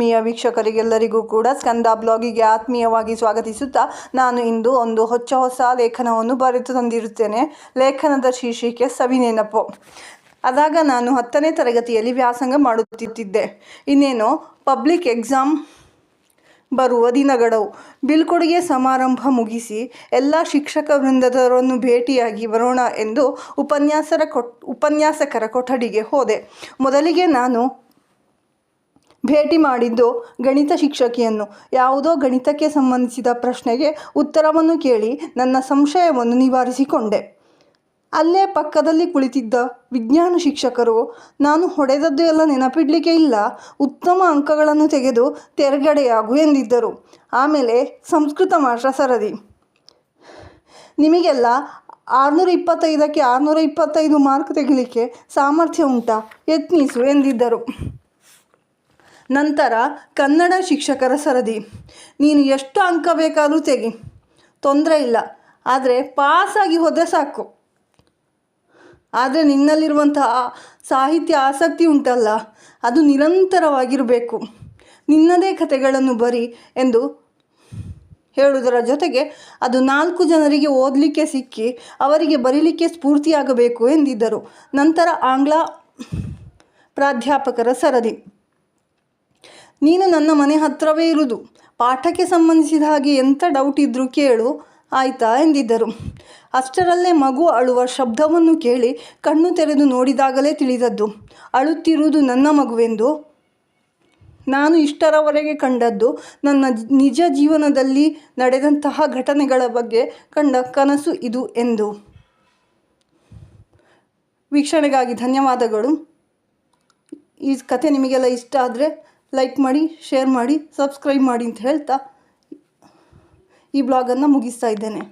ಆತ್ಮೀಯ ವೀಕ್ಷಕರಿಗೆಲ್ಲರಿಗೂ ಕೂಡ ಸ್ಕಂದ ಬ್ಲಾಗಿಗೆ ಆತ್ಮೀಯವಾಗಿ ಸ್ವಾಗತಿಸುತ್ತಾ ನಾನು ಇಂದು ಒಂದು ಹೊಚ್ಚ ಹೊಸ ಲೇಖನವನ್ನು ಬರೆದು ತಂದಿರುತ್ತೇನೆ. ಲೇಖನದ ಶೀರ್ಷಿಕೆ ಸವಿನೆನಪು ಅದಾಗ ನಾನು ಹತ್ತನೇ ತರಗತಿಯಲ್ಲಿ ವ್ಯಾಸಂಗ ಮಾಡುತ್ತಿದ್ದೆ. ಇನ್ನೇನು ಪಬ್ಲಿಕ್ ಎಕ್ಸಾಮ್ ಬರುವ ದಿನಗಳವು ಬೀಳ್ಕೊಡುಗೆ ಸಮಾರಂಭ ಮುಗಿಸಿ ಎಲ್ಲ ಶಿಕ್ಷಕ ವೃಂದದವರನ್ನು ಭೇಟಿಯಾಗಿ ಬರೋಣ ಎಂದು ಉಪನ್ಯಾಸರ ಕೊಟ್, ಉಪನ್ಯಾಸಕರ ಕೊಠಡಿಗೆ ಹೋದೆ. ಮೊದಲಿಗೆ ನಾನು ಭೇಟಿ ಮಾಡಿದ್ದು ಗಣಿತ ಶಿಕ್ಷಕಿಯನ್ನು. ಯಾವುದೋ ಗಣಿತಕ್ಕೆ ಸಂಬಂಧಿಸಿದ ಪ್ರಶ್ನೆಗೆ ಉತ್ತರವನ್ನು ಕೇಳಿ ನನ್ನ ಸಂಶಯವನ್ನು ನಿವಾರಿಸಿಕೊಂಡೆ. ಅಲ್ಲೇ ಪಕ್ಕದಲ್ಲಿ ಕುಳಿತಿದ್ದ ವಿಜ್ಞಾನ ಶಿಕ್ಷಕರು, ನಾನು ಹೊಡೆದದ್ದು ಎಲ್ಲ ನೆನಪಿಡಲಿಕ್ಕೆ ಇಲ್ಲ. ಉತ್ತಮ ಅಂಕಗಳನ್ನು ತೆಗೆದು ತೆರಗಡೆಯಾಗು ಎಂದಿದ್ದರು. ಆಮೇಲೆ ಸಂಸ್ಕೃತ ಮಾಸ್ಟರ್ ಸರದಿ. ನಿಮಗೆಲ್ಲ ಆರುನೂರ ಇಪ್ಪತ್ತೈದಕ್ಕೆ ಆರುನೂರ ಇಪ್ಪತ್ತೈದು ಮಾರ್ಕ್ ತೆಗಿಲಿಕ್ಕೆ ಸಾಮರ್ಥ್ಯ ಉಂಟಾ? ಯತ್ನಿಸು ಎಂದಿದ್ದರು. ನಂತರ ಕನ್ನಡ ಶಿಕ್ಷಕರ ಸರದಿ. ನೀನು ಎಷ್ಟು ಅಂಕ ಬೇಕಾದರೂ ತೆಗಿ. ತೊಂದರೆ ಇಲ್ಲ, ಆದರೆ ಪಾಸಾಗಿ ಹೋದರೆ ಸಾಕು. ಆದರೆ ನಿನ್ನಲ್ಲಿರುವಂತಹ ಸಾಹಿತ್ಯ ಆಸಕ್ತಿ ಉಂಟಲ್ಲ, ಅದು ನಿರಂತರವಾಗಿರಬೇಕು. ನಿನ್ನದೇ ಕಥೆಗಳನ್ನು ಬರಿ ಎಂದು ಹೇಳುವುದರ ಜೊತೆಗೆ ಅದು ನಾಲ್ಕು ಜನರಿಗೆ ಓದಲಿಕ್ಕೆ ಸಿಕ್ಕಿ ಅವರಿಗೆ ಬರೀಲಿಕ್ಕೆ ಸ್ಫೂರ್ತಿಯಾಗಬೇಕು ಎಂದಿದ್ದರು. ನಂತರ ಆಂಗ್ಲ ಪ್ರಾಧ್ಯಾಪಕರ ಸರದಿ. ನೀನು ನನ್ನ ಮನೆ ಹತ್ತಿರವೇ ಇರುವುದು ಪಾಠಕ್ಕೆ ಸಂಬಂಧಿಸಿದ ಹಾಗೆ ಎಂಥ ಡೌಟ್ ಇದ್ದರೂ ಕೇಳು. ಆಯಿತಾ? ಎಂದಿದ್ದರು. ಅಷ್ಟರಲ್ಲೇ ಮಗು ಅಳುವ ಶಬ್ದವನ್ನು ಕೇಳಿ ಕಣ್ಣು ತೆರೆದು ನೋಡಿದಾಗಲೇ ತಿಳಿದದ್ದು. ಅಳುತ್ತಿರುವುದು ನನ್ನ ಮಗುವೆಂದು. ನಾನು ಇಷ್ಟರವರೆಗೆ ಕಂಡದ್ದು ನನ್ನ ನಿಜ ಜೀವನದಲ್ಲಿ ನಡೆದಂತಹ ಘಟನೆಗಳ ಬಗ್ಗೆ ಕಂಡ ಕನಸು ಇದು ಎಂದು. ವೀಕ್ಷಣೆಗಾಗಿ ಧನ್ಯವಾದಗಳು. ಈ ಕಥೆ ನಿಮಗೆಲ್ಲ ಇಷ್ಟ ಆದರೆ ಲೈಕ್ ಮಾಡಿ ಶೇರ್ ಮಾಡಿ ಸಬ್ಸ್ಕ್ರೈಬ್ ಮಾಡಿ ಅಂತ ಹೇಳ್ತಾ ಈ ಬ್ಲಾಗನ್ನು ಮುಗಿಸ್ತಾ ಇದ್ದೇನೆ.